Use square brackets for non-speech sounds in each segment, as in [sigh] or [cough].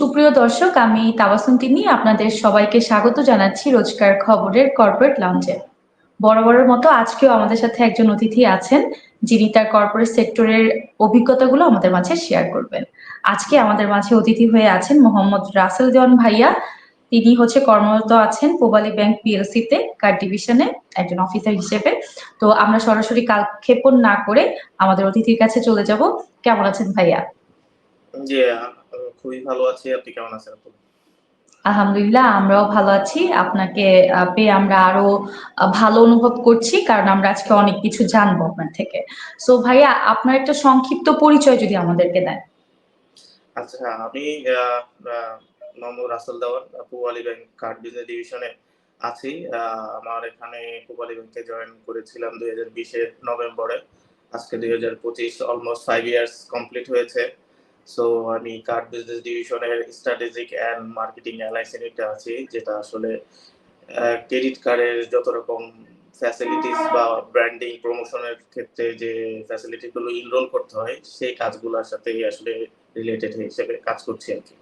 সুপ্রিয় দর্শক, আমি তাবাসুম তিনি আপনাদের সবাইকে স্বাগত জানাচ্ছি রোজকার খবরের কর্পোরেট লঞ্চে বরাবরের মতো আজকেও আমাদের সাথে একজন অতিথি আছেন, যিনি তার কর্পোরেট সেক্টরের অভিজ্ঞতাগুলো আমাদের মাঝে শেয়ার করবেন। আজকে আমাদের মাঝে অতিথি হয়ে আছেন মোহাম্মদ রাসেল জন ভাইয়া। তিনি হচ্ছে কর্মরত আছেন পোবালি ব্যাংক পিএলসি তে কার্ড ডিভিশনে একজন অফিসার হিসেবে। তো আমরা সরাসরি কালক্ষেপণ না করে আমাদের অতিথির কাছে চলে যাব। কেমন আছেন ভাইয়া? খুবই ভালো আছি। আপনি কেমন আছেন আপু? আলহামদুলিল্লাহ আমরাও ভালো আছি। আপনাকে পেয়ে আমরা আরও ভালো অনুভব করছি কারণ আমরা আজকে অনেক কিছু জানব আপনার থেকে। সো ভাইয়া আপনার একটা সংক্ষিপ্ত পরিচয় যদি আমাদেরকে দেন। আচ্ছা আমি Mohammad Rasel Dewan Pubali bank card business ডিভিশনে আছি। আমার এখানে পুবালি ব্যাংকে জয়েন করেছিলাম দুই হাজার বিশের নভেম্বরে। আজকে দুই হাজার পঁচিশ অলমোস্ট ফাইভ ইয়ার্স কমপ্লিট হয়েছে। সো আমি কার্ড বিজনেস ডিভিশনের স্ট্র্যাটেজিক অ্যান্ড মার্কেটিং অ্যালায়েন্স ইউনিটে আছি, যেটা আসলে ক্রেডিট কার্ডের যত রকম ফ্যাসিলিটিস বা ব্র্যান্ডিং প্রমোশনের ক্ষেত্রে যে ফ্যাসিলিটিগুলো ইনরোল করতে হয়, সেই কাজগুলোর সাথে আসলে রিলেটেড হিসেবে কাজ করছি আর কি।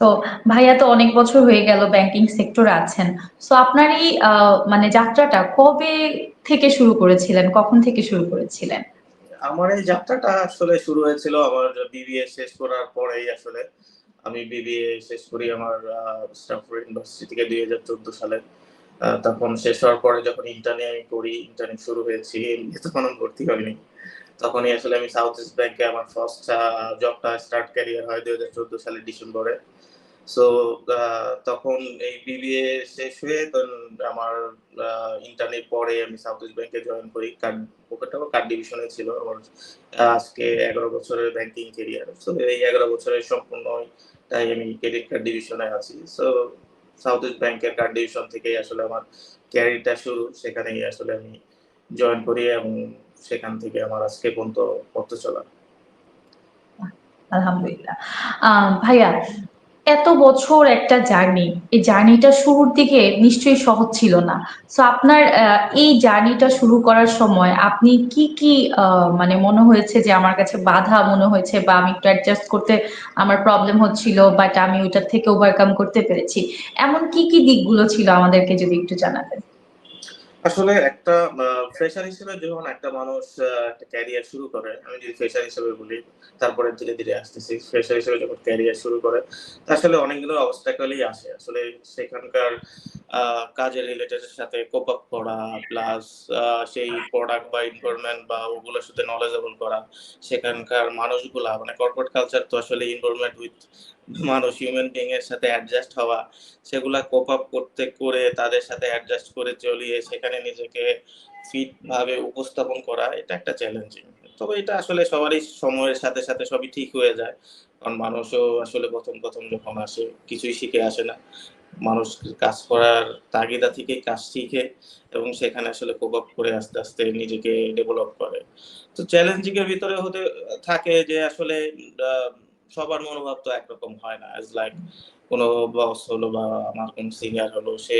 তো ভাইয়া তো অনেক বছর হয়ে গেল ব্যাংকিং সেক্টরে আছেন। সো আপনার এই মানে যাত্রাটা কবে থেকে শুরু করেছিলেন? কখন থেকে শুরু করেছিলেন? আমার এই যাত্রাটা আসলে শুরু হয়েছিল আমার বিবিএ শেষ করার পরেই আসলে। আমি বিবিএ শেষ করি আমার স্টাফোর্ড ইউনিভার্সিটি থেকে দুই হাজার চোদ্দ সালে। তখন শেষ হওয়ার পরে যখন ইন্টার্নে আমি করি ইন্টার্নে শুরু হয়েছি তখন আমি ভর্তি হয়নি। তখনই আসলে আমি সাউথ ইস্ট ব্যাংকে আমার ফার্স্ট জবটা স্টার্ট ক্যারিয়ার হয় দুই হাজার চোদ্দ সালের ডিসেম্বরে সো তখন এই বিবিএ শেষ হয়ে তখন আমার ইন্টারনেট পরে আমি সাউথ ইস্ট ব্যাংকে জয়েন করি। কার্ড ওখানটাও কার্ড ডিভিশনে ছিল আমার আজকে এগারো বছরের ব্যাংকিং কেরিয়ার সো এই এগারো বছরের সম্পূর্ণ তাই আমি ক্রেডিট কার্ড ডিভিশনে আছি। সো সাউথ ইস্ট ব্যাংকের কার্ড ডিভিশন থেকেই আসলে আমার ক্যারিয়ারটা শুরু। সেখানেই আসলে আমি জয়েন করি এবং সেখান থেকে আমার আজকে পর্যন্ত পথ চলা। আলহামদুলিল্লাহ। ভাইয়া এত বছর একটা জার্নি, এই জার্নিটা শুরুর দিকে নিশ্চয়ই সহজ ছিল না। সো আপনার এই জার্নিটা শুরু করার সময় আপনি কি কি মানে মনে হয়েছে যে আমার কাছে বাধা মনে হয়েছে বা আমি একটু অ্যাডজাস্ট করতে আমার প্রবলেম হচ্ছিল বাট আমি ওইটার থেকে ওভারকাম করতে পেরেছি? এমন কি কি দিকগুলো ছিল আমাদেরকে যদি একটু জানাতেন? আসলে একটা ফ্রেশার হিসেবে যখন একটা মানুষ একটা ক্যারিয়ার শুরু করে, আমি যদি ফ্রেশার হিসেবে বলি, তারপরে ধীরে ধীরে আসতেছি। ফ্রেশার হিসেবে যখন ক্যারিয়ার শুরু করে আসলে অনেকগুলো অবস্টাকেলই আসে। আসলে সেখানকার কাজের রিলেটেড এর সাথে কোপ আপ করা প্লাস সেই প্রোডাক্ট বা ইনভলভমেন্ট বা ওগুলোর সাথে নলেজেবল করা, সেখানকার মানুষগুলা মানে কর্পোরেট কালচার তো আসলে ইনভলভমেন্ট উইথ মানুষ হিউম্যান বিং এর সাথে অ্যাডজাস্ট হওয়া সেগুলা কোপ আপ করতে করে তাদের সাথে অ্যাডজাস্ট করে চলিয়ে সেখানে নিজেকে ফিট ভাবে উপস্থাপন করা এটা একটা চ্যালেঞ্জিং তবে এটা আসলে সবারই সময়ের সাথে সাথে সবই ঠিক হয়ে যায়। কারণ মানুষও আসলে প্রথম প্রথম যখন আসে কিছুই শিখে আসে না। মানুষ কাজ করার তাগিদা থেকে কাজ শিখে এবং সেখানে আসলে কোপ আপ করে আস্তে আস্তে নিজেকে ডেভেলপ করে। তো চ্যালেঞ্জিং এর ভিতরে হতে থাকে যে আসলে আহ, সবার মনোভাব তো একরকম হয় না। লাইক কোনো বস হলো বা আমার কোন সিনিয়র হলো, সে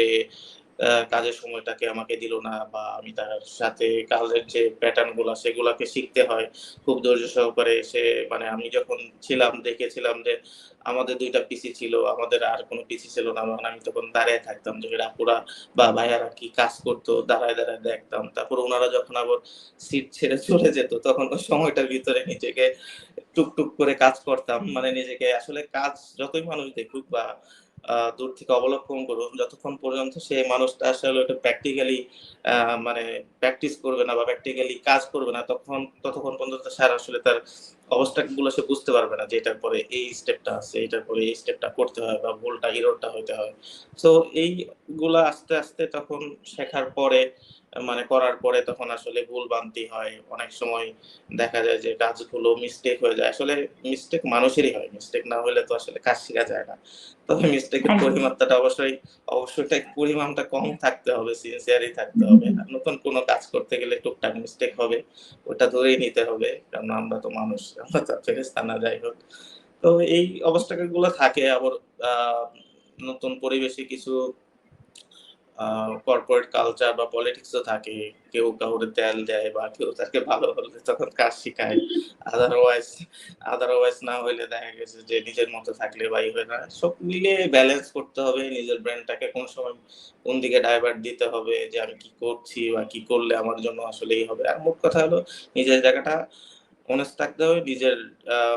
কাজের সময়টাকে আমাকে দিল না বা আমি তার সাথে কাজের যে প্যাটার্নগুলা সেগুলাকে শিখতে হয়, খুব ধৈর্য সহকারে সে মানে আমি যখন ছিলাম, দেখেছিলাম যে আমাদের দুইটা পিসি ছিল, আমাদের আর কোনো পিসি ছিল না মানে আমি তখন দাঁড়িয়ে থাকতাম যে রাপুরা বা ভাইয়ারা কি কাজ করতো, দাঁড়ায় দাঁড়ায় দেখতাম। তারপর ওনারা যখন আবার সিট ছেড়ে চলে যেত, তখন সময়টার ভিতরে নিজেকে টুকটুক করে কাজ করতাম মানে নিজেকে আসলে কাজ যতই মানুষ দেখুক বা দূর থেকে অবলম্বন করুন যতক্ষণ পর্যন্ত সে মানুষটা আসলে ওটা প্র্যাকটিক্যালি মানে প্র্যাকটিস করবে না বা প্র্যাকটিক্যালি কাজ করবে না, তখন, ততক্ষণ পর্যন্ত স্যার আসলে তার অবস্থাগুলো সে বুঝতে পারবে না যে এটার পরে এই স্টেপটা আছে, এটার পরে এই স্টেপটা করতে হয় বা ভুলটা হিরোটা হইতে হয়। তো এইগুলা আস্তে আস্তে তখন শেখার পরে মানে করার পরে তখন আসলে ভুল বানতি হয়। অনেক সময় দেখা যায় যে কাজগুলো মিস্টেক হয়ে যায়। আসলে মিস্টেক মানুষেরই হয়। মিস্টেক না হলে তো আসলে কাজ শেখা যায় না। তবে মিস্টেকের। পরিমাত্রাটা অবশ্যই অবশ্যই পরিমাণটা কম থাকতে হবে সিনসিয়ারই থাকতে হবে। নতুন কোনো কাজ করতে গেলে টুকটাক মিস্টেক হবে। ওটা ধরেই নিতে হবে। কারণ আমরা তো মানুষ আমরা তো ফেরেস্তা না যাই হোক। তো এই অবস্থাগুলো থাকে। আবার আহ, নতুন পরিবেশে কিছু কর্পোরেট কালচার বা পলিটিক্সও থাকে। কেউ কাউরে তেল দেয় বা কেউ তাকে ভালো হলে তখন কাজ শিখায়। আদারওয়াইজ আদারওয়াইজ না হইলে দেখা গেছে যে নিজের মতো থাকলে বাই হয় না। সব মিলিয়ে ব্যালেন্স করতে হবে, নিজের ব্রেনটাকে কোন সময় কোন দিকে ডাইভার্ট দিতে হবে, যে আমি কি করছি বা কি করলে আমার জন্য আসলেই হবে। আর মোট কথা হলো, নিজের জায়গাটা অনেস্ট থাকতে হবে, নিজের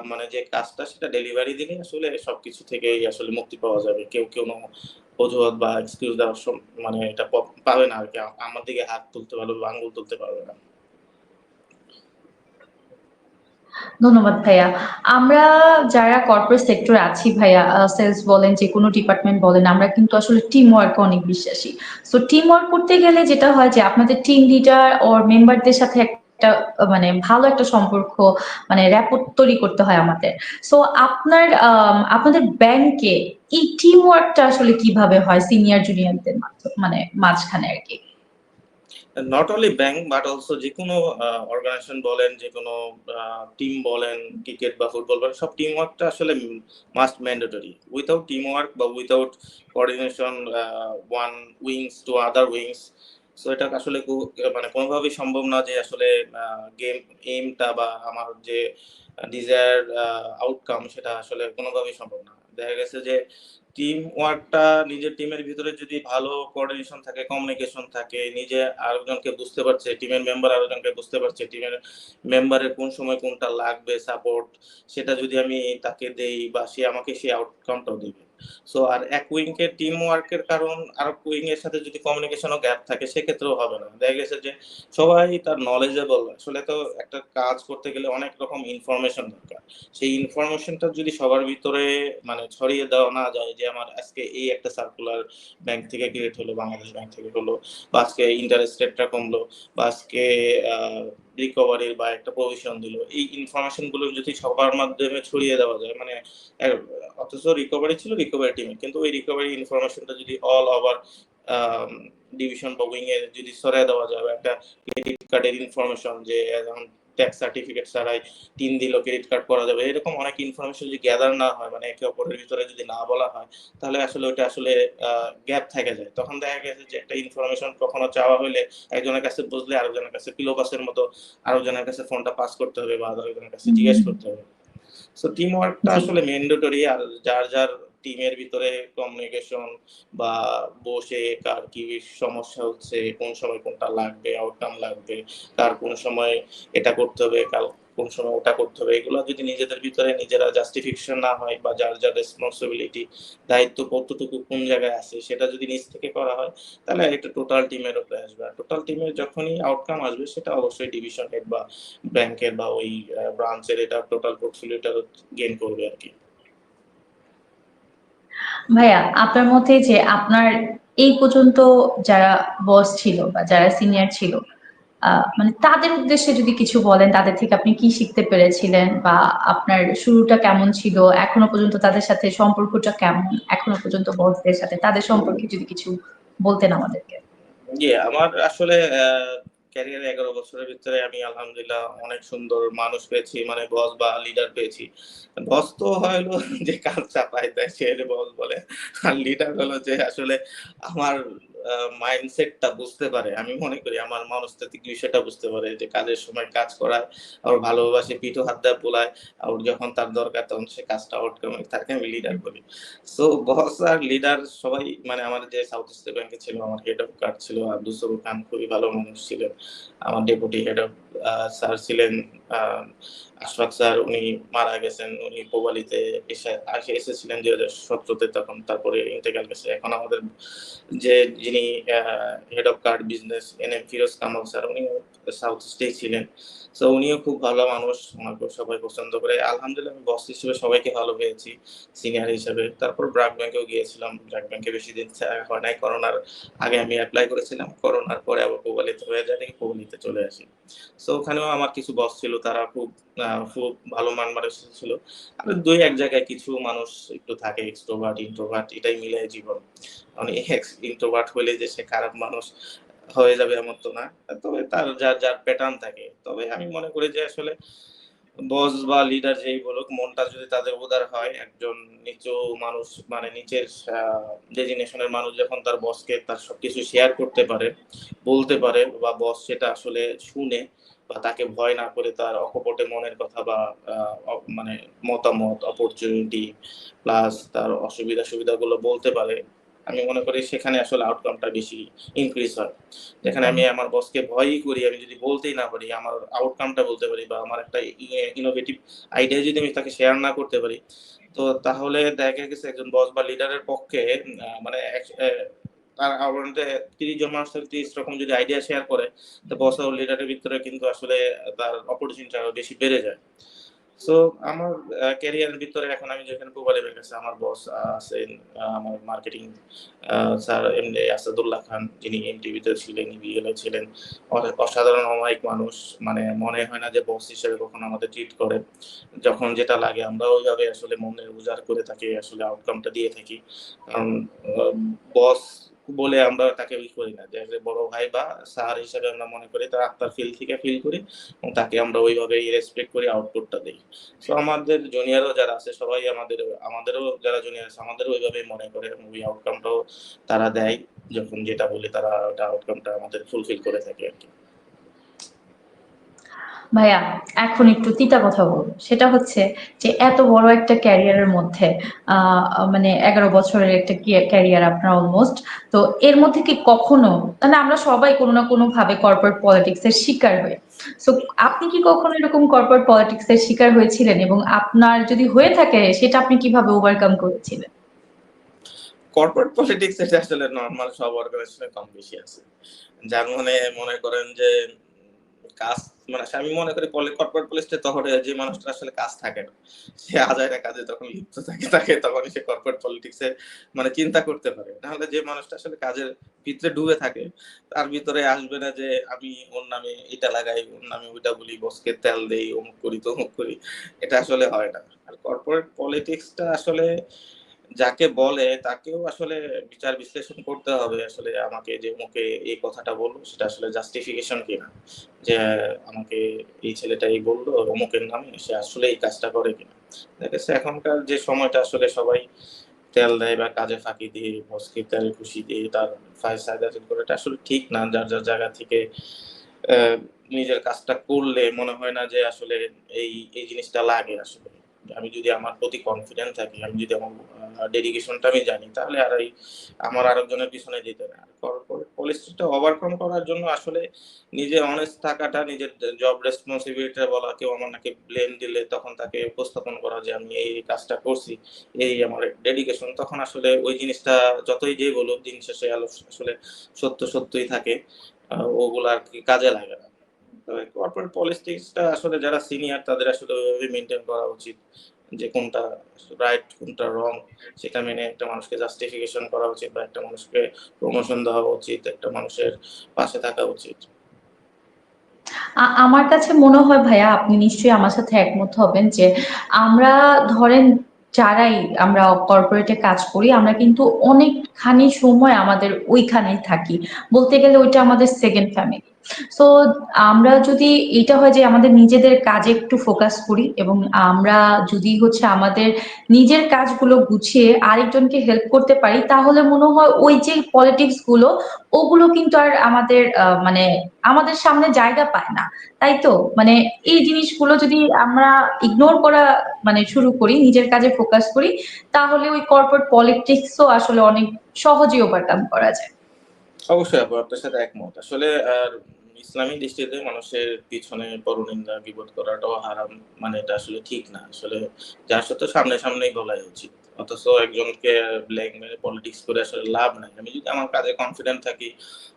মানে যে কাজটা সেটা ডেলিভারি দিলে আসলে সবকিছু থেকেই আসলে মুক্তি পাওয়া যাবে। কেউ কেউ অজুহাত বা এক্সকিউজ দেওয়ার মানে এটা পাবে না আর কি। আমার দিকে হাত তুলতে পারবে বা আঙ্গুল তুলতে পারবে না। ধন্যবাদ ভাইয়া। আমরা যারা কর্পোরেট সেক্টরে আছি ভাইয়া সেলস বলেন, যে কোনো ডিপার্টমেন্ট বলেন, আমরা কিন্তু আসলে টিম ওয়ার্কে অনেক বিশ্বাসী। সো টিম ওয়ার্ক করতে গেলে যেটা হয় যে আপনাদের টিম লিডার ওর মেম্বারদের সাথে একটা মানে ভালো একটা সম্পর্ক মানে র্যাপোর্ট তৈরি করতে হয় আমাদের। সো আপনার আপনাদের ব্যাংকে এই টিম ওয়ার্কটা আসলে কীভাবে হয় সিনিয়র জুনিয়রদের মানে মাঝখানে আর কি? Not only bank but also যে কোনো অর্গানাইজেশন বলেন যে কোনো টিম বলেন ক্রিকেট বা ফুটবল বলেন, সব টিম ওয়ার্কটা আসলে must mandatory without team work বা without coordination one wings to other wings so এটা আসলে মানে কোনোভাবেই সম্ভব না যে আসলে গেম এইমটা বা আমার যে ডিজায়ার আউটকাম সেটা আসলে কোনোভাবেই সম্ভব না। দেখা গেছে যে টিম ওয়ার্কটা নিজের টিমের ভিতরে যদি ভালো কোঅর্ডিনেশন থাকে কমিউনিকেশন থাকে, নিজে আরেকজনকে বুঝতে পারছে টিমের মেম্বার আরেকজনকে বুঝতে পারছে টিমের মেম্বারের কোন সময় কোনটা লাগবে সাপোর্ট সেটা যদি আমি তাকে দেই বা সে আমাকে সেই আউটকামটাও দিবে। সো আর এক উইংকে টিম ওয়ার্কের কারণ, আর উইং এর সাথে যদি কমিউনিকেশনও গ্যাপ থাকে, সেক্ষেত্রেও হবে না। দেখা গেছে যে সবাই তার নলেজেবল আসলে তো একটা কাজ করতে গেলে অনেক রকম ইনফরমেশন দরকার। সেই ইনফরমেশনটা যদি সবার ভিতরে মানে ছড়িয়ে দেওয়া না যায়, যে আমার আজকে এই একটা সার্কুলার ব্যাংক থেকে ক্রিয়েট হলো, বাংলাদেশ ব্যাংক থেকে হলো, বা আজকে ইন্টারেস্ট রেটটা কমলো, বা আজকে রিকভারির বা একটা প্রভিশন দিল, এই ইনফরমেশনগুলো যদি সবার মাধ্যমে ছড়িয়ে দেওয়া যায় মানে অথচ রিকভারি ছিল রিকভারি টিমে কিন্তু ওই রিকভারি ইনফরমেশনটা যদি অল ওভার ডিভিশন বা উইং এ যদি সরাই দেওয়া যাবে একটা ক্রেডিট কার্ডের ইনফরমেশন যে ট্যাক্স সার্টিফিকেট ছাড়াই তিন দিল ক্রেডিট কার্ড করা যাবে এরকম অনেক ইনফরমেশন যদি গ্যাদার না হয় মানে একে অপরের ভিতরে যদি না বলা হয় তাহলে আসলে ওটা আসলে গ্যাপ থেকে যায়। তখন দেখা গেছে যে একটা ইনফরমেশন কখনো চাওয়া হলে একজনের কাছে বুঝলে আরেকজনের কাছে কিলোপাসের মতো আরেকজনের কাছে ফোনটা পাস করতে হবে বা আরেকজনের কাছে জিজ্ঞেস করতে হবে। সো টিম ওয়ার্কটা। আসলে ম্যান্ডেটরি আর যার যার টিমের ভিতরে কমিউনিকেশন বা বসে কার কি সমস্যা হচ্ছে কোন সময় কোনটা লাগবে আউটকাম লাগবে কার কোন সময় এটা করতে হবে কাল কোন সময় ওটা করতে হবে, এগুলো যদি নিজেদের ভিতরে নিজেরা জাস্টিফিকেশন না হয় বা যার যার রেসপন্সিবিলিটি দায়িত্ব কতটুকু কোন জায়গায় আছে, সেটা যদি নিজ থেকে করা হয়, তাহলে একটা টোটাল টিমের উপরে আসবে। আর টোটাল টিমের যখনই আউটকাম আসবে, সেটা অবশ্যই ডিভিশন হেড বা ব্যাংকের বা ওই ব্রাঞ্চের এটা টোটাল পোর্টফোলিওটা গেইন করবে আর কি। ভাইয়া, আপনার মতে যে আপনার এই পর্যন্ত যারা বস ছিল বা যারা সিনিয়র ছিল মানে তাদের উদ্দেশ্যে যদি কিছু বলেন, তাদের থেকে আপনি কি শিখতে পেরেছিলেন বা আপনার শুরুটা কেমন ছিল? এখনও পর্যন্ত তাদের সাথে সম্পর্কটা কেমন? এখনও পর্যন্ত বসদের সাথে তাদের সম্পর্কে যদি কিছু বলতেন আমাদেরকে। আমার আসলে ক্যারিয়ারে এগারো বছরের ভিতরে আমি আলহামদুলিল্লাহ অনেক সুন্দর মানুষ পেয়েছি মানে বস বা লিডার পেয়েছি। বস তো হলো যে কাজ চাপায় দেয়, সে বস বলে। আর লিডার হলো যে আসলে আমার মাইন্ডসেটটা বুঝতে পারে। আমি মনে করি আমার মনস্তাত্ত্বিক বিষয়টা বুঝতে পারে যে কাজের সময় কাজ করায় আর ভালোবাসে, পিঠো হাত দেয় পোলায় আর যখন তার দরকার তখন সে কাজটা আউটকাম তাকে আমি লিডার বলি। সো বস আর লিডার সবাই মানে আমার যে সাউথ ইস্ট ব্যাংকে ছিল, আমার হেড অফ কার্ড ছিল, আব্দুল সবুর খান খুবই ভালো মানুষ ছিলেন। আমার ডেপুটি হেড অফ স্যার ছিলেন আশফাক স্যার উনি মারা গেছেন, উনি পোবালিতে এসে, এসেছিলেন দুই হাজার সতেরোতে, তখন তারপরে ইন্তেকাল গেছে এখন আমাদের যে যিনি head of card business N M Firoz Kamal sir উনি সাউথ ইস্টেই ছিলেন। তো উনিও খুব ভালো মানুষ ওনাকে সবাই পছন্দ করে। আলহামদুলিল্লাহ, আমি বস হিসেবে সবাইকে ভালো পেয়েছি সিনিয়র হিসেবে। তারপর ব্রাক ব্যাংকেও গিয়েছিলাম। ব্রাক ব্যাংকে বেশি দিন হয় নাই। করোনার আগে আমি অ্যাপ্লাই করেছিলাম। করোনার পরে আবার কোবালিতে হয়ে যায় দেখি কোবালিতে চলে আসি। সো ওখানেও আমার কিছু বস ছিল, তারা খুব খুব ভালো মান মানুষ ছিল। আর দুই এক জায়গায় কিছু মানুষ একটু থাকে এক্সট্রোভার্ট ইন্ট্রোভার্ট এটাই মিলে জীবন। মানে [laughs] ইন্ট্রোভার্ট হলে যে সে খারাপ মানুষ হয়ে যাবে এমন তো না। তবে তার যার যার প্যাটার্ন থাকে। তবে আমি মনে করি যে আসলে বস বা লিডার যেই বলুক মনটা যদি তাদের উদার হয় একজন নিচু মানুষ মানে নিচের ডেজিনেশনের মানুষ যখন তার বসকে তার সবকিছু শেয়ার করতে পারে বলতে পারে বা বস সেটা আসলে শুনে বা তাকে ভয় না করে তার অকপটে মনের কথা বা মানে মতামত অপরচুনিটি প্লাস তার অসুবিধা সুবিধাগুলো বলতে পারে আমি মনে করি সেখানে আসলে আউটকামটা বেশি ইনক্রিজ হয়। যেখানে আমি আমার বসকে ভয়ই করি, আমি যদি বলতেই না পারি, আমার আউটকামটা বলতে পারি বা আমার একটা ইনোভেটিভ আইডিয়া যদি আমি তাকে শেয়ার না করতে পারি, তো তাহলে দেখা গেছে একজন বস বা লিডারের পক্ষে মানে তার মধ্যে তিরিশ জন মানুষ থেকে তিরিশ রকম যদি আইডিয়া শেয়ার করে, তো বস ও লিডারের ভিতরে কিন্তু আসলে তার অপরচুনিটি আরও বেশি বেড়ে যায়। সো আমার ক্যারিয়ারের ভিতরে এখন আমি যেখানে প্রবালের কাছে আমার বস আছেন আমার মার্কেটিং স্যার এমনি আসাদুল্লাহ খান, যিনি এনটিভিতে ছিলেন ইবিএল ছিলেন। অসাধারণ অমায়িক মানুষ মানে মনে হয় না যে বস হিসেবে কখনো আমাদের ট্রিট করে। যখন যেটা লাগে আমরা ওইভাবে আসলে মনের উজাড় করে তাকে আসলে আউটকামটা দিয়ে থাকি। কারণ বস বলে আমরা তাকে ই করি না। যে বড় ভাই বা স্যার হিসাবে আমরা মনে করি, তার আত্মার ফিল থেকে ফিল করি এবং তাকে আমরা ওইভাবে রেসপেক্ট করি আউটপুটটা দিই। সো আমাদের জুনিয়রও যারা আছে, সবাই আমাদের, আমাদেরও যারা জুনিয়র আছে, আমাদেরও ওইভাবে মনে করে এবং ওই আউটকামটাও তারা দেয়। যখন যেটা বলি তারা ওটা আউটকামটা আমাদের ফুলফিল করে থাকে আর কি। ভাইয়া, এখন একটু তিতা কথা বলব। সেটা হচ্ছে যে, এত বড় একটা ক্যারিয়ারের মধ্যে মানে এগারো বছরের একটা ক্যারিয়ার আপনার অলমোস্ট তো এর মধ্যে কি কখনো মানে আমরা সবাই কোনো না কোনো ভাবে কর্পোরেট পলিটিক্স এর শিকার হই। সো আপনি কি কখনো এরকম কর্পোরেট পলিটিক্স এর শিকার হয়েছিলেন? এবং আপনার যদি হয়ে থাকে, সেটা আপনি কীভাবে ওভারকাম করেছিলেন? কর্পোরেট পলিটিক্স এটা আসলে নর্মাল সব অর্গানাইজেশনে কম বেশি আছে। যার মানে মনে করেন যে কাজ মানে আমি মনে করি কর্পোরেট পলিটিক্সে তখন যে মানুষটা আসলে কাজ থাকে না। সে আজাইরা কাজে তখন লিপ্ত থাকে, তাকে তখন সে কর্পোরেট পলিটিক্সে মানে চিন্তা করতে পারে। নাহলে যে মানুষটা আসলে কাজের ভিতরে ডুবে থাকে, তার ভিতরে আসবে না যে আমি ওর নামে এটা লাগাই, ওর নামে ওইটা বলি বসকে তেল দেই, অমুক করি, তমুক করি। এটা আসলে হয় না। আর কর্পোরেট পলিটিক্সটা আসলে যাকে বলে তাকেও আসলে বিচার বিশ্লেষণ করতে হবে। আসলে আমাকে যে মুখে এই কথাটা বলল, সেটা আসলে জাস্টিফিকেশন কিনা? যে আমাকে এই ছেলেটা এই বলল, অমুকের নামে সে আসলে এই কাজটা করে কিনা? দেখেছে এখনকার যে সময়টা আসলে সবাই তেল দেয় বা কাজে ফাঁকি দিয়ে, বসকে তেল, খুশি দিয়ে, তার ফাইল সাইদাসিন করে, এটা আসলে ঠিক না। যার যার জায়গা থেকে নিজের কাজটা করলে মনে হয় না যে আসলে এই এই জিনিসটা লাগে আসলে। আমি যদি আমার প্রতি কনফিডেন্ট থাকি, আমি যদি আমার ডেডিকেশনটা আমি জানি, তাহলে আর এই আমার আরেকজনের পিছনে যেতে না পলিসিটা ওভারকাম করার জন্য আসলে নিজে অনেস্ট থাকাটা, নিজের জব রেসপন্সিবিলিটি বলা, কেউ আমার নাকি ব্লেম দিলে তখন তাকে উপস্থাপন করা যে আমি এই কাজটা করছি, এই আমার ডেডিকেশন তখন আসলে ওই জিনিসটা যতই যে বলুক, দিন শেষে আসলে সত্য সত্যই থাকে ওগুলা আর কি কাজে লাগে না। তবে কর্পোরেট পলিটিক্সটা আসলে যারা সিনিয়র তাদের আসলে ওইভাবে মেনটেন করা উচিত যে কোনটা রাইট কোনটা রং সেটা মেনে একটা মানুষকে জাস্টিফিকেশন করা উচিত বা একটা মানুষকে প্রমোশন দেওয়া উচিত, একটা মানুষের পাশে থাকা উচিত। আমার কাছে মনে হয় ভাইয়া, আপনি নিশ্চয়ই আমার সাথে একমত হবেন যে আমরা ধরেন যারাই আমরা কর্পোরেটে কাজ করি, আমরা কিন্তু অনেকখানি সময় আমাদের ওইখানেই থাকি। বলতে গেলে ওইটা আমাদের সেকেন্ড ফ্যামিলি সো আমরা যদি এটা হয় যে আমাদের নিজেদের কাজে একটু ফোকাস করি এবং আমরা যদি হচ্ছে আমাদের নিজের কাজগুলো গুছিয়ে আরেকজনকে হেল্প করতে পারি, তাহলে মনে হয় ওই যে পলিটিক্সগুলো, ওগুলো কিন্তু আর আমাদের মানে আমাদের সামনে জায়গা পায় না। তাই তো? মানে এই জিনিসগুলো যদি আমরা ইগনোর করা মানে শুরু করি, নিজের কাজে ফোকাস করি, তাহলে ওই কর্পোরেট পলিটিক্সও আসলে অনেক সহজেই ওভারকাম করা যায়। অবশ্যই আপু আপনার সাথে একমত। আসলে আর ইসলামী দৃষ্টিতে মানুষের পিছনে পরনিন্দা বিপদ করাটাও হারাম মানে এটা আসলে ঠিক না। আসলে যার সাথে সামনে সামনেই বলাই উচিত। অথচ একজনকে ব্ল্যাক মেরে পলিটিক্স করে আসলে লাভ নাই। আমি যদি আমার কাজে কনফিডেন্ট থাকি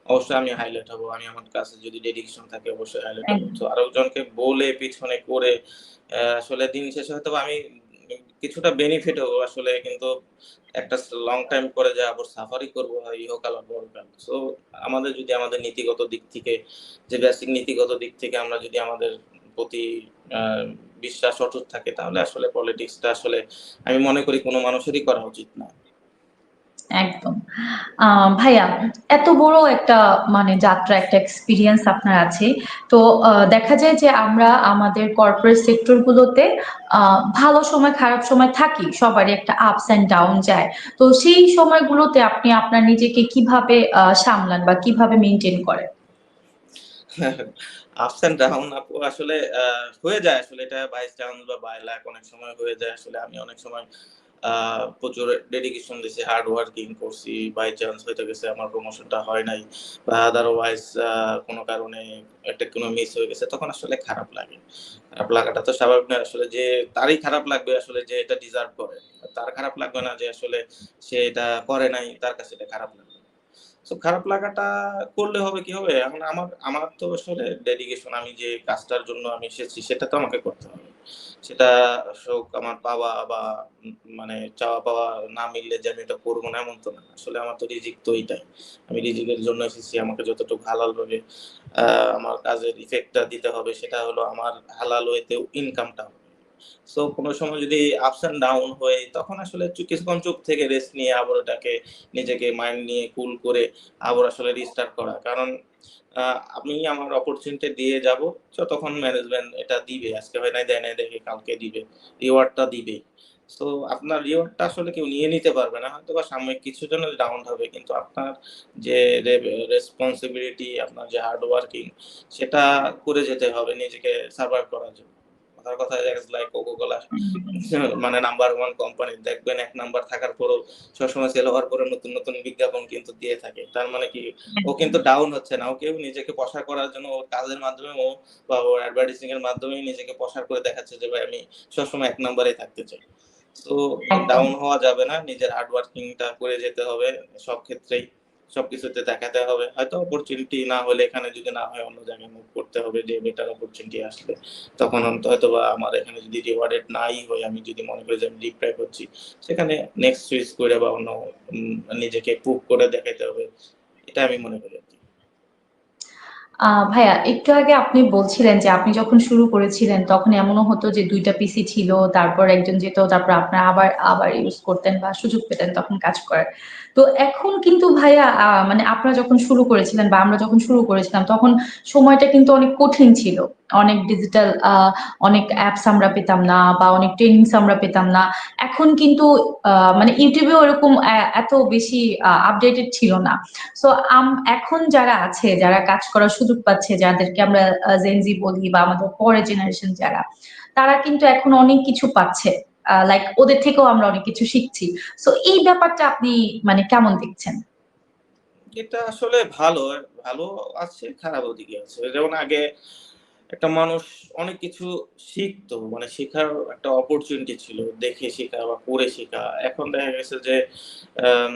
অবশ্যই আমি হাইলাইট হব। আমি আমার কাছে যদি ডেডিকেশন থাকে অবশ্যই হাইলাইট হব। তো আরেকজনকে বলে পিছনে করে আসলে দিন শেষে হয়তো আমি কিছুটা বেনিফিট হব আসলে, কিন্তু একটা লং টাইম করে যা আবার সাফারি করব ইহকাল পরকাল সো আমাদের যদি আমাদের নীতিগত দিক থেকে, যে বেসিক নীতিগত দিক থেকে আমরা যদি আমাদের প্রতি বিশ্বাস অটুট থাকে, তাহলে আসলে পলিটিক্সটা আসলে আমি মনে করি কোনো মানুষেরই করা উচিত না। একদম। ভাইয়া, এত বড় একটা মানে যাত্রা, একটা এক্সপিরিয়েন্স আপনার আছে। তো দেখা যায় যে আমরা আমাদের কর্পোরেট সেক্টর গুলোতে ভালো সময়, খারাপ সময় থাকি। সবারই একটা আপস অ্যান্ড ডাউন যায়। তো সেই সময়গুলোতে আপনি আপনার নিজেকে কীভাবে সামলান বা কীভাবে মেনটেন করেন? আপস অ্যান্ড ডাউন আপু, আসলে হয়ে যায় আসলে, এটা চান্স বা বাই অনেক সময় হয়ে যায় আসলে আমি অনেক সময় প্রচুর ডেডিকেশন দিছি, হার্ড ওয়ার্কিং করছি। বাই চান্স হয়তো গেছে আমার প্রমোশনটা হয় নাই বা আদারওয়াইজ কোনো কারণে একটা কোনো মিস হয়ে গেছে তখন আসলে খারাপ লাগে। খারাপ লাগাটা তো স্বাভাবিক না আসলে যে তারই খারাপ লাগবে আসলে যে এটা ডিজার্ভ করে। তার খারাপ লাগবে না যে আসলে সে এটা করে নাই তার কাছে এটা খারাপ লাগবে। সো খারাপ লাগাটা করলে হবে কি হবে? এখন আমার আমার তো আসলে ডেডিকেশন আমি যে কাজটার জন্য আমি এসেছি, সেটা তো আমাকে করতে হবে। সেটা হোক আমার পাওয়া বা মানে চাওয়া পাওয়া না মিললে যে আমি এটা করব না, এমন তো না। আসলে আমার তো রিজিক তো এইটাই। আমি রিজিকের জন্য এসেছি, আমাকে যতটুকু হালাল ভাবে আ আমার কাজের ইফেক্টটা দিতে হবে, সেটা হলো আমার হালাল ওয়ে তেও ইনকামটা হবে। সো কোনো সময় যদি আপস অ্যান্ড ডাউন হয়, তখন আসলে কিছুক্ষণ চুপ থেকে রেস্ট নিয়ে আবার ওটাকে নিজেকে মাইন্ড নিয়ে কুল করে আবার আসলে রিস্টার্ট করা। কারণ আমি আমার অপরচুনিটি দিয়ে যাব, যতক্ষণ ম্যানেজমেন্ট এটা দিবে। আজকে হয় নাই, দেয় নাই, দেখে কালকে দিবে। রিওয়ার্ড টা দিবেই। সো আপনার রিওয়ার্ডটা আসলে কেউ নিয়ে নিতে পারবে না। হয়তোবা সাময়িক কিছুর জন্য ডাউন হবে। কিন্তু আপনার যে রেসপন্সিবিলিটি আপনার যে হার্ড ওয়ার্কিং সেটা করে যেতে হবে নিজেকে সারভাইভ করার জন্য। কথার কথা লাইক কোকা-কোলা মানে নাম্বার 1 কোম্পানি দেখবেন ১ নাম্বার থাকার পরেও সবসময় সেল হওয়ার পরে নতুন, নতুন বিজ্ঞাপন কিন্তু দিয়ে থাকে। তার মানে কি ও কিন্তু ডাউন হচ্ছে না। ও কেউ নিজেকে প্রসার করার জন্য ওর কাজের মাধ্যমে ও বা ওর অ্যাডভার্টাইজিং এর মাধ্যমেই নিজেকে প্রসার করে দেখাচ্ছে যে ভাই আমি সবসময় ১ নাম্বারেই থাকতে চাই। একদম। ডাউন হওয়া যাবে না। নিজের হার্ড ওয়ার্কিং টা করে যেতে হবে সব ক্ষেত্রেই। সবকিছুতে দেখাতে হবে। হয়তো অপরচুনিটি না হলে এখানে যদি না হয় অন্য জায়গায় মুভ করতে হবে যে বেটার অপরচুনিটি আসলে। তখন অন্ত হয়তোবা আমার এখানে যদি রিওয়ার্ডেড নাই হই আমি যদি মনে করি যে আমি ডিপ্রাইভ হচ্ছি সেখানে নেক্সট সুইচ করে বা অন্য নিজেকে প্রুভ করে দেখাইতে হবে। এটা আমি মনে করি ভাইয়া একটু আগে আপনি বলছিলেন যে আপনি যখন শুরু করেছিলেন তখন এমনও হতো যে দুইটা পিসি ছিল। তারপর একজন যেত তারপর আপনার আবার, আবার ইউজ করতেন বা সুযোগ পেতেন তখন কাজ করার। তো এখন কিন্তু ভাইয়া মানে আপনারা যখন শুরু করেছিলেন বা আমরা যখন শুরু করেছিলাম তখন সময়টা কিন্তু অনেক কঠিন ছিল। অনেক ডিজিটাল অনেক অ্যাপস আমরা পেতাম না বা অনেক ট্রেনিংস আমরা পেতাম না। এখন কিন্তু মানে এও ওরকম এত বেশি আপডেটেড ছিল না। সো আম এখন যারা আছে, যারা কাজ করার সুযোগ পাচ্ছে, যাদেরকে আমরা জেনজি বলি বা আমাদের পরের জেনারেশন যারা, তারা কিন্তু এখন অনেক কিছু পাচ্ছে। লাইক ওদের থেকেও আমরা অনেক কিছু শিখছি। সো এই ব্যাপারটা আপনি মানে কেমন দেখছেন? এটা আসলে ভালো। ভালো আছে, খারাপও দিকে আছে। যেমন আগে একটা মানুষ অনেক কিছু শিখতো। মানে শেখার একটা অপরচুনিটি ছিল। দেখে শেখা বা পড়ে শেখা। এখন দেখা গেছে যে উম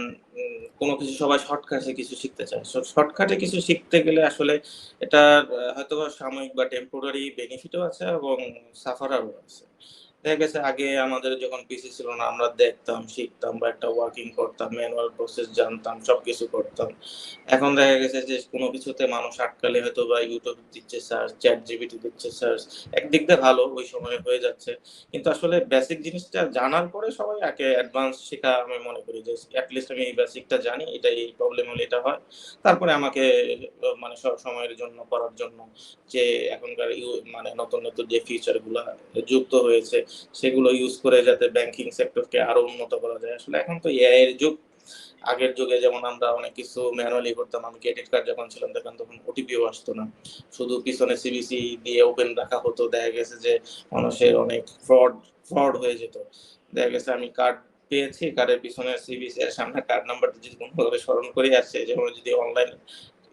কিছু সবাই শর্টকাটে কিছু শিখতে চায়। শর্টকাটে কিছু শিখতে গেলে আসলে এটা আ হয়তোবা সাময়িক বা টেম্পোরারি বেনিফিটও আছে এবং সাফারার ও আছে। দেখা গেছে আগে আমাদের যখন পিসি ছিল না আমরা দেখতাম, শিখতাম বা একটা ওয়ার্কিং করতাম, ম্যানুয়াল প্রসেস জানতাম, সবকিছু করতাম। এখন দেখা গেছে যে কোন কিছুতে মানুষ আটকালে হয়তোবা YouTube দিচ্ছে সার্চ, ChatGPT দিচ্ছে সার্চ। একদিক দিয়ে ভালো ওই সময়ে হয়ে যাচ্ছে। কিন্তু আসলে বেসিক জিনিসটা জানার পরে সবাই আগে অ্যাডভান্স শেখা আমি মনে করি যে এট লিস্ট আমি এই বেসিকটা জানি। এটা এই প্রবলেম হলে এটা হয়। তারপরে আমাকে মানে সব সময়ের জন্য করার জন্য যে এখনকার মানে নতুন, নতুন যে ফিচারগুলা যুক্ত হয়েছে সেগুলো ইউজ করে যাতে ব্যাংকিং সেক্টরকে আরও উন্নত করা যায়। আসলে এখন তো এআই এর যুগ। আগের যুগে যেমন আমরা অনেক কিছু ম্যানুয়ালি করতাম। আমি ক্রেডিট কার্ড যখন ছিলাম দেখতাম তখন ওটিপিও আসতো না। শুধু পিছনে সিবিসি দিয়ে ওপেন রাখা হতো। দেখা গেছে যে মানুষের অনেক ফ্রড, ফ্রড হয়ে যেত। দেখা গেছে আমি কার্ড পেয়েছি, কার্ডের পিছনে সিভিসি এর সামনে কার্ড নাম্বারটা যদি কোনভাবে স্মরণ করে আসছে যেমন যদি অনলাইন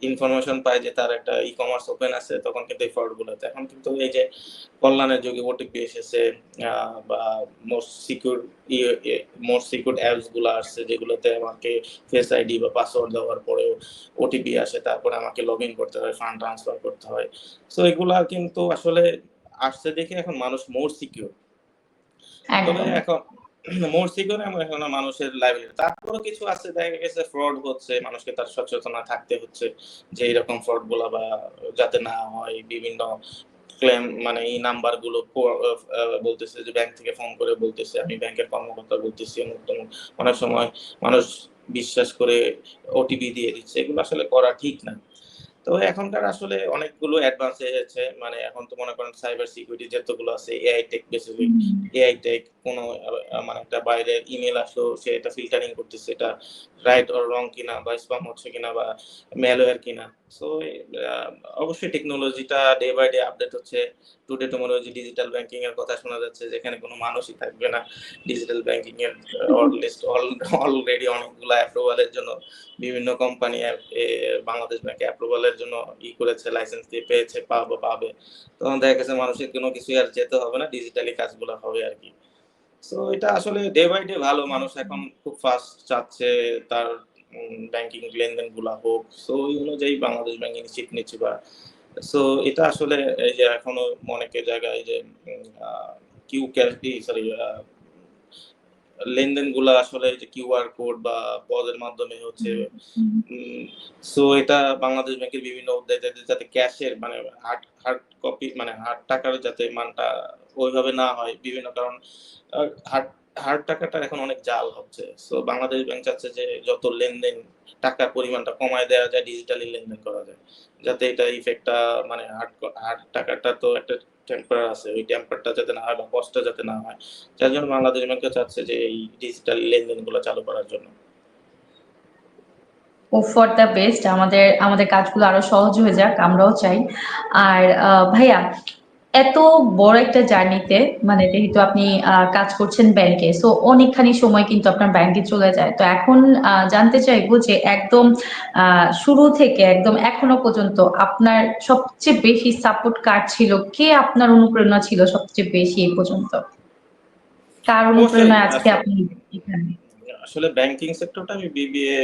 ইনফরমেশন পায় যে তার একটা ই-কমার্স ওপেন আছে তখন কিন্তু এই ফ্রডগুলো এখন কিন্তু এই যে কল্যাণের যুগে ওটিপি এসেছে বা মোর সিকিউর ইয়ে এ মোস্ট অ্যাপসগুলা আসছে যেগুলোতে আমাকে ফেস আইডি বা পাসওয়ার্ড দেওয়ার পরেও ওটিপি আসে। তারপরে আমাকে লগইন করতে হয়, ফান্ড ট্রান্সফার করতে হয়। সো এগুলা কিন্তু আসলে আসছে দেখে এখন মানুষ মোর সিকিউর। তবে এখন মোর সিকিউর এমন এখন মানুষের লাইবিলিটি। তারপরেও কিছু আছে, দেখা গেছে ফ্রড হচ্ছে। মানুষকে তার সচেতনা থাকতে হচ্ছে যে এরকম ফ্রডগুলা বা যাতে না হয়, বিভিন্ন ক্লেম মানে এই নাম্বারগুলো বলতেছে যে ব্যাংক থেকে ফোন করে বলতেছে, আমি ব্যাংকের কর্মকর্তা বলতেছি। অনেক সময় মানুষ বিশ্বাস করে ওটিপি দিয়ে দিচ্ছে এগুলো আসলে করা ঠিক না তো এখনকার আসলে অনেকগুলো অ্যাডভান্স হয়েছে মানে এখন তো মনে করেন সাইবার সিকিউরিটি যতগুলো আছে AI tech basically AI tech কোনো মানে একটা বাইরের ইমেল আসলো সে এটা ফিল্টারিং করতেছে এটা রাইট অর রং কিনা বা স্পাম হচ্ছে কিনা বা ম্যালওয়্যার কিনা। সো অবশ্যই টেকনোলজিটা ডে বাই ডে আপডেট হচ্ছে। টুডে টোমোলজি ডিজিটাল ব্যাংকিং এর কথা শোনা যাচ্ছে যেখানে কোনো মানুষই থাকবে না ডিজিটাল ব্যাংকিং এর লিস্ট অলরেডি অনেকগুলো অ্যাপ্রুভালের জন্য। বিভিন্ন কোম্পানি বাংলাদেশ ব্যাংকে অ্যাপ্রুভালের জন্য ই করেছে লাইসেন্স দিয়ে পেয়েছে পাবো পাবে। তখন দেখা গেছে মানুষের কোনো কিছু আর যেতে হবে না ডিজিটালি কাজগুলো হবে আর কি। সো এটা আসলে ডে বাই ডে ভালো। মানুষ এখন খুব ফাস্ট চাচ্ছে তার ব্যাংকিং লেনদেনগুলা হোক সো ওই অনুযায়ী বাংলাদেশ ব্যাংক ইনিশিয়েটিভ নিচ্ছে বা সো এটা আসলে এই যে এখনও অনেকের জায়গায় যে কিউ ক্যাশ সরি লেনদেনগুলা আসলে যে কিউআর কোড বা পদের মাধ্যমে হচ্ছে সো এটা বাংলাদেশ ব্যাংকের বিভিন্ন যাতে ক্যাশের মানে হার্ড হার্ড কপি মানে হার্ড টাকার যাতে মানটা ওইভাবে না হয়, বিভিন্ন কারণ হার্ড হার্ড টাকাটা এখন অনেক জাল হচ্ছে। সো বাংলাদেশ ব্যাংক চাচ্ছে যে যত লেনদেন টাকার পরিমাণটা কমায় দেওয়া যায় ডিজিটালি লেনদেন করা যায়। যাতে এটা ইফেক্টটা মানে হার্ড হার্ড টাকাটা তো একটা টেম্পার আছে, ওই টেম্পারটা যাতে না হয় বা কষ্টটা যাতে না হয়। যার জন্য বাংলাদেশ ব্যাংকে চাচ্ছে যে এই ডিজিটাল লেনদেনগুলো চালু করার জন্য। ফর দ্য বেস্ট আমাদের আমাদের কাজগুলো আরও সহজ হয়ে যাক, আমরাও চাই। আর ভাইয়া এত বড় একটা জার্নিতে মানে যেহেতু আপনি কাজ করছেন ব্যাংকে সো অনেকখানি সময় কিন্তু আপনার ব্যাংকে চলে যায়। তো এখন জানতে চাইব যে একদম আহ, শুরু থেকে একদম এখনও পর্যন্ত আপনার সবচেয়ে বেশি সাপোর্ট কার ছিল? কে আপনার অনুপ্রেরণা ছিল সবচেয়ে বেশি এই পর্যন্ত? কার অনুপ্রেরণায় আজকে আপনি এখানে? আসলে ব্যাংকিং সেক্টরটা আমি বিবিএ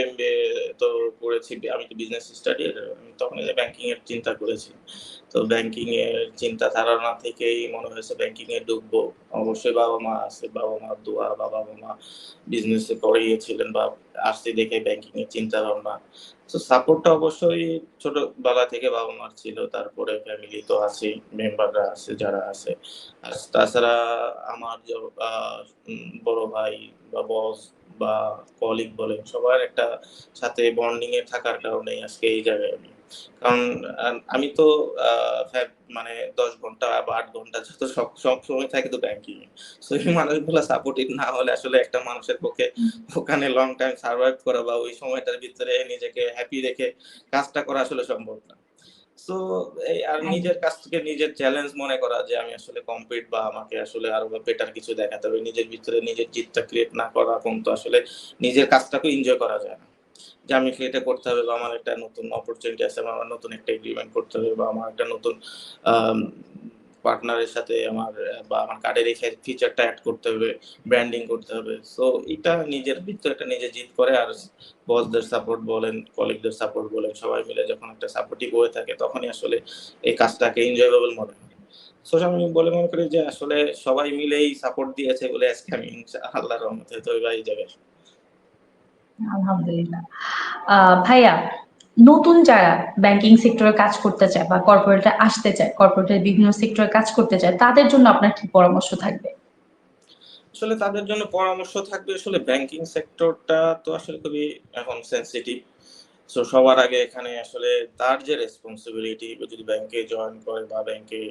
তো করেছি। আমি তো বিজনেস স্টাডি আমি তখন ব্যাংকিং এর চিন্তা করেছি। তো ব্যাংকিং এর চিন্তা ধারণা থেকেই মনে হয়েছে ব্যাংকিং এ ঢুকবো। অবশ্যই বাবা মা আছে, বাবা মা দোয়া, বাবা মা বিজনেস করিয়েছিলেন বা আসতে দেখে ব্যাংকিং এর চিন্তা ভাবনা তো সাপোর্টটা অবশ্যই ছোটবেলা থেকে বাবা মার ছিল। তারপরে ফ্যামিলি তো আছে মেম্বাররা আছে, যারা আছে। আর তাছাড়া আমার বড় ভাই বা বস বা কলিগ বলেন, সবার একটা সাথে বন্ডিং এ থাকার কারণে আজকে এই জায়গায় আমি। কারণ আমি তো মানে দশ ঘণ্টা বা আট ঘণ্টা যত সব সময় থাকে তো ব্যাংকিং সো এই মানুষগুলো সাপোর্টিভ না হলে আসলে একটা মানুষের পক্ষে ওখানে লং টাইম সার্ভাইভ করা বা ওই সময়টার ভিতরে নিজেকে হ্যাপি রেখে কাজটা করা আসলে সম্ভব না। সো এই আর নিজের কাছ থেকে নিজের চ্যালেঞ্জ মনে করা যে আমি আসলে কমপ্লিট বা আমাকে আসলে আরও বেটার কিছু দেখাতে হবে। নিজের ভিতরে নিজের জিতটা ক্রিয়েট না করা কিন্তু আসলে নিজের কাজটাকে এনজয় করা যায় না। যে আমি এটা করতে হবে বা আমার একটা নতুন অপরচুনিটি আছে আমার নতুন একটা এগ্রিমেন্ট করতে হবে বা আমার একটা নতুন পার্টনারের সাথে আমার, বা আমার কার্ডের এই ফিচারটা অ্যাড করতে হবে ব্র্যান্ডিং করতে হবে। সো এটা নিজের ভিতরে একটা নিজে জিত করে, আর বসদের সাপোর্ট বলেন কলিগদের সাপোর্ট বলেন, সবাই মিলে যখন একটা সাপোর্টিভ হয়ে থাকে, তখনই আসলে এই কাজটাকে এনজয়েবল মনে হয়। সো আমি বলে মনে করি যে আসলে সবাই মিলেই সাপোর্ট দিয়েছে বলে আজকে আমি আল্লাহর রহমতে তো এই জায়গায় আলহামদুলিল্লাহ। ভাইয়া নতুন যারা ব্যাংকিং সেক্টরে কাজ করতে চায় বা কর্পোরেটে আসতে চায় কর্পোরেটের বিভিন্ন সেক্টরে কাজ করতে চায়, তাদের জন্য আপনার কি পরামর্শ থাকবে? আসলে তাদের জন্য পরামর্শ থাকবে আসলে ব্যাংকিং সেক্টরটা তো আসলে খুবই, এখন সেন্সিটিভ সো সবার আগে এখানে আসলে তার যে রেসপন্সিবিলিটি যদি ব্যাংকে জয়েন করে বা ব্যাংকে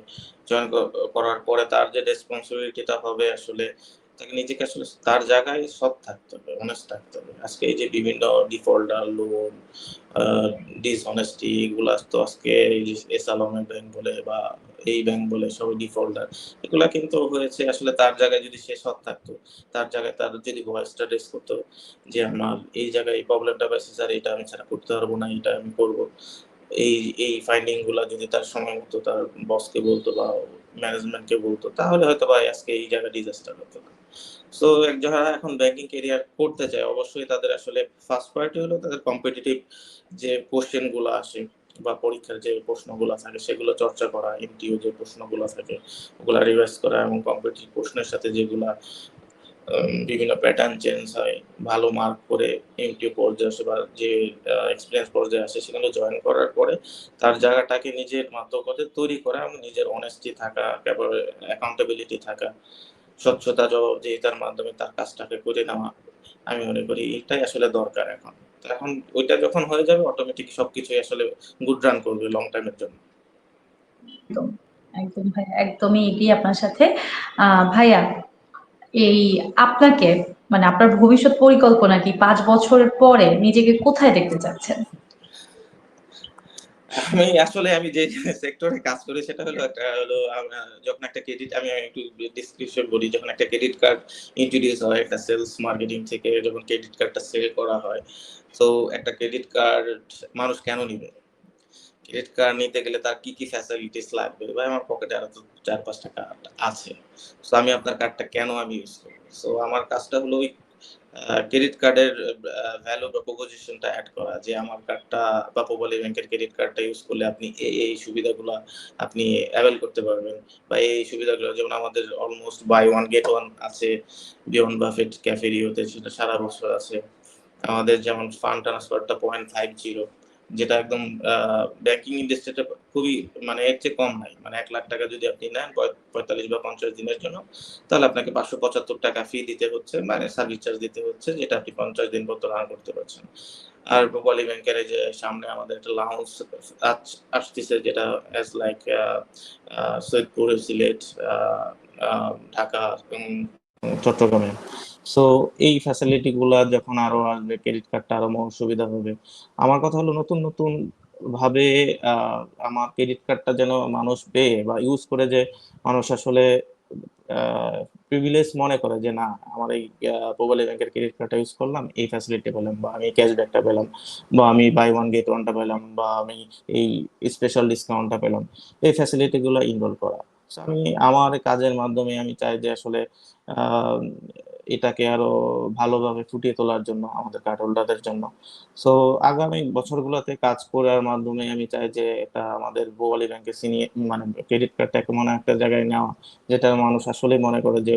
জয়েন করার পরে তার যে রেসপন্সিবিলিটিটা হবে আসলে তাকে নিজেকে আসলে তার জায়গায় সৎ থাকতে হবে অনেস্ট থাকতে হবে। আজকে এই যে বিভিন্ন ডিফল্টার লোন ডিসঅনেস্টি এগুলো তো আজকে এই যে এসালমের ব্যাংক বলে বা এই ব্যাংক বলে সবাই ডিফল্টার এগুলা কিন্তু হয়েছে আসলে তার জায়গায় যদি সে সৎ থাকতো, তার জায়গায় তার যদি ভয়েসটা রেস করতো যে আমার এই জায়গায় এই প্রবলেমটা পাইছে স্যার, এটা আমি ছাড়া করতে পারব না, এটা আমি করব। এই এই ফাইন্ডিংগুলা যদি তার সময় মতো তার বসকে বলতো বা ম্যানেজমেন্টকে বলতো, তাহলে হয়তো বা আজকে এই জায়গায় ডিজাস্টার হতো। না সো যারা এখন ব্যাংকিং ক্যারিয়ার করতে চায়, অবশ্যই তাদের আসলে ফার্স্ট প্রায়োরিটি হলো তাদের কম্পিটিটিভ যে কোশ্চেনগুলো আসে বা পরীক্ষার যে প্রশ্নগুলো থাকে, সেগুলো চর্চা করা এমটিও যে প্রশ্নগুলো থাকে, ওগুলা রিভাইজ করা এবং কম্পিটিটিভ প্রশ্নের সাথে যেগুলা বিভিন্ন প্যাটার্ন চেঞ্জ হয়, ভালো মার্ক করে এমটিও পর্যায়ে আসে বা যে এক্সপিরিয়েন্স পর্যায়ে আসে সেগুলো জয়েন করার পরে তার জায়গাটাকে নিজের মাধ্যমে তৈরি করা এবং নিজের অনেস্টি থাকা অ্যাকাউন্টেবিলিটি থাকা, স্বচ্ছতা জবাবদিহিতার মাধ্যমে তার কাজটাকে করে নেওয়া, আমি মনে করি এটাই আসলে দরকার এখন। এখন ওইটা যখন হয়ে যাবে অটোমেটিক সবকিছুই আসলে গুড রান করবে লং টাইমের জন্য। একদম একদম ভাইয়া একদমই এগিয়ে আপনার সাথে। ভাইয়া এই আপনাকে মানে আপনার ভবিষ্যৎ পরিকল্পনা কি পাঁচ বছরের পরে নিজেকে কোথায় দেখতে চাচ্ছেন? আমি আসলে আমি যে সেক্টরে কাজ করি সেটা হলো একটা হলো, আমরা যখন একটা ক্রেডিট আমি একটু ডিসক্রিপশন বলি, যখন একটা ক্রেডিট কার্ড ইন্ট্রোডিউস হয়, একটা সেলস মার্কেটিং থেকে যখন ক্রেডিট কার্ডটা সেল করা হয়, তো একটা ক্রেডিট কার্ড মানুষ কেন নিবে? ক্রেডিট কার্ড নিতে গেলে তার কি কি ফ্যাসিলিটিস লাগবে? বা আমার পকেটে আরও তো চার পাঁচটা কার্ড আছে। সো আমি আপনার কার্ডটা কেন আমি ইউজ করব? সো আমার কাজটা হলো ওই ক্রেডিট কার্ডের ভ্যালু বা প্রপোজিশনটা অ্যাড করা। যে আমার কার্ডটা বা পোবালি ব্যাংকের ক্রেডিট কার্ডটা ইউজ করলে আপনি এই এই সুবিধাগুলো আপনি অ্যাভেল করতে পারবেন। বা এই সুবিধাগুলো, যেমন আমাদের almost buy one get one আছে। বিয়ন বাফেট ক্যাফেরিওতে সেটা সারা বছর আছে। আমাদের যেমন ফান্ড ট্রান্সফারটা পয়েন্ট ফাইভ জিরো যেটা একদম ব্যাংকিং ইন্ডাস্ট্রিটা খুবই মানে এর চেয়ে কম নাই। মানে এক লাখ টাকা যদি আপনি নেন পঁয়তাল্লিশ বা পঞ্চাশ দিনের জন্য, তাহলে আপনাকে পাঁচশো পঁচাত্তর টাকা ফি দিতে হচ্ছে মানে সার্ভিস চার্জ দিতে হচ্ছে, যেটা আপনি পঞ্চাশ দিন পর রান করতে পারছেন। আর পলি ব্যাংকের যে সামনে আমাদের একটা লাউন্স আসতেছে, যেটা অ্যাজ লাইক সৈয়দপুর, সিলেট ঢাকা চট্টগ্রামে। সো এই ফ্যাসিলিটি গুলা যখন আরও আসবে ক্রেডিট কার্ডটা আরও সুবিধা হবে। আমার কথা হলো নতুন নতুন ভাবে আমার ক্রেডিট কার্ডটা যেন মানুষ পেয়ে বা ইউজ করে যে মানুষ আসলে প্রিভিলেজ মনে করে যে না, আমার এই মোবাইল ব্যাংকের ক্রেডিট কার্ডটা ইউজ করলাম, এই ফ্যাসিলিটি পেলাম বা আমি ক্যাশব্যাকটা পেলাম বা আমি বাই ওয়ান গেট ওয়ানটা পেলাম বা আমি এই স্পেশাল ডিসকাউন্টটা পেলাম। এই ফ্যাসিলিটিগুলো ইনভলভ করা। আমি আমার কাজের মাধ্যমে আমি চাই যে আসলে এটাকে আরও ভালোভাবে ফুটিয়ে তোলার জন্য আমাদের কার্ড হোল্ডারদের জন্য। সো আগামী বছরগুলোতে কাজ করার মাধ্যমে আমি চাই যে এটা আমাদের বোয়ালি ব্যাংকে সিনিয়র মানে ক্রেডিট কার্ডটাকে মনে একটা জায়গায় নেওয়া, যেটা মানুষ আসলে মনে করে যে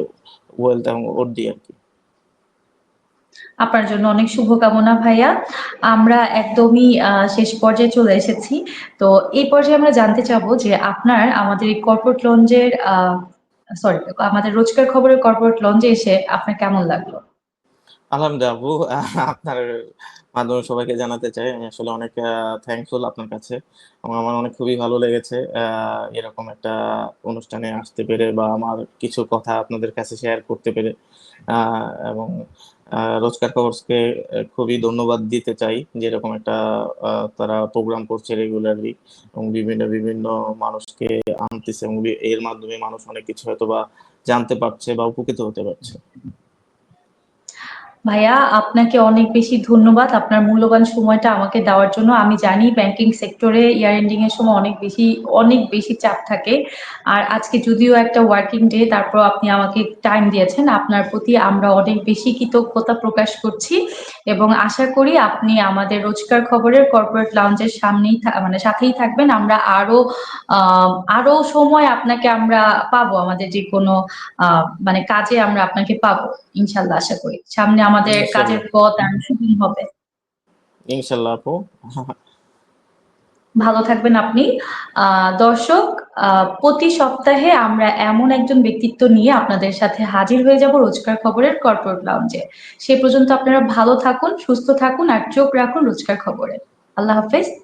ওয়েলথ এবং ওর দিয়ে আর কি। আপনার জন্য অনেক শুভকামনা ভাইয়া। আমরা একদমই শেষ পর্যায়ে চলে এসেছি। তো এই পর্যায়ে আমরা জানতে চাবো যে আপনার আমাদের এই কর্পোরেট লঞ্চের সরি আমাদের রোজকার খবরের কর্পোরেট লঞ্চে এসে আপনার কেমন লাগল? আলহামদুলিল্লাহ আপু আপনার মাধ্যমে সবাইকে জানাতে চাই। আমি আসলে অনেক থ্যাঙ্কফুল আপনার কাছে। আমার অনেক খুবই ভালো লেগেছে এরকম একটা অনুষ্ঠানে আসতে পেরে বা আমার কিছু কথা আপনাদের কাছে শেয়ার করতে পেরে। এবং রোজকার খবরকে খুবই ধন্যবাদ দিতে চাই, যেরকম একটা তারা প্রোগ্রাম করছে রেগুলারলি এবং বিভিন্ন বিভিন্ন মানুষকে আনতেছে এবং এর মাধ্যমে মানুষ অনেক কিছু হয়তো বা জানতে পারছে বা উপকৃত হতে পারছে। ভাইয়া, আপনাকে অনেক বেশি ধন্যবাদ। আপনার মূল্যবান সময়টা আমাকে দেওয়ার জন্য। আমি জানি ব্যাংকিং সেক্টরে ইয়ার এন্ডিং এর সময় অনেক বেশি অনেক বেশি চাপ থাকে। আর আজকে যদিও একটা ওয়ার্কিং ডে তারপর আপনি আমাকে টাইম দিয়েছেন। আপনার প্রতি আমরা অনেক বেশি কৃতজ্ঞতা প্রকাশ করছি এবং আশা করি আপনি আমাদের রোজকার খবরের কর্পোরেট লাউঞ্জের সামনেই মানে সাথেই থাকবেন। আমরা আরও আরও সময় আপনাকে আমরা পাবো। আমাদের যে কোনো মানে কাজে আমরা আপনাকে পাবো। ইনশাল্লাহ আশা করি। সামনে আমাদের কাজের পথ আর সুদিন হবে। ইনশাল্লাহ আপু। ভালো থাকবেন আপনি। আহ, দর্শক আহ, প্রতি সপ্তাহে আমরা এমন একজন ব্যক্তিত্ব নিয়ে আপনাদের সাথে হাজির হয়ে যাব রোজকার খবরের কর্পোরেট লাউঞ্জে সে পর্যন্ত আপনারা ভালো থাকুন সুস্থ থাকুন আর চোখ রাখুন রোজকার খবরে। আল্লাহ হাফেজ।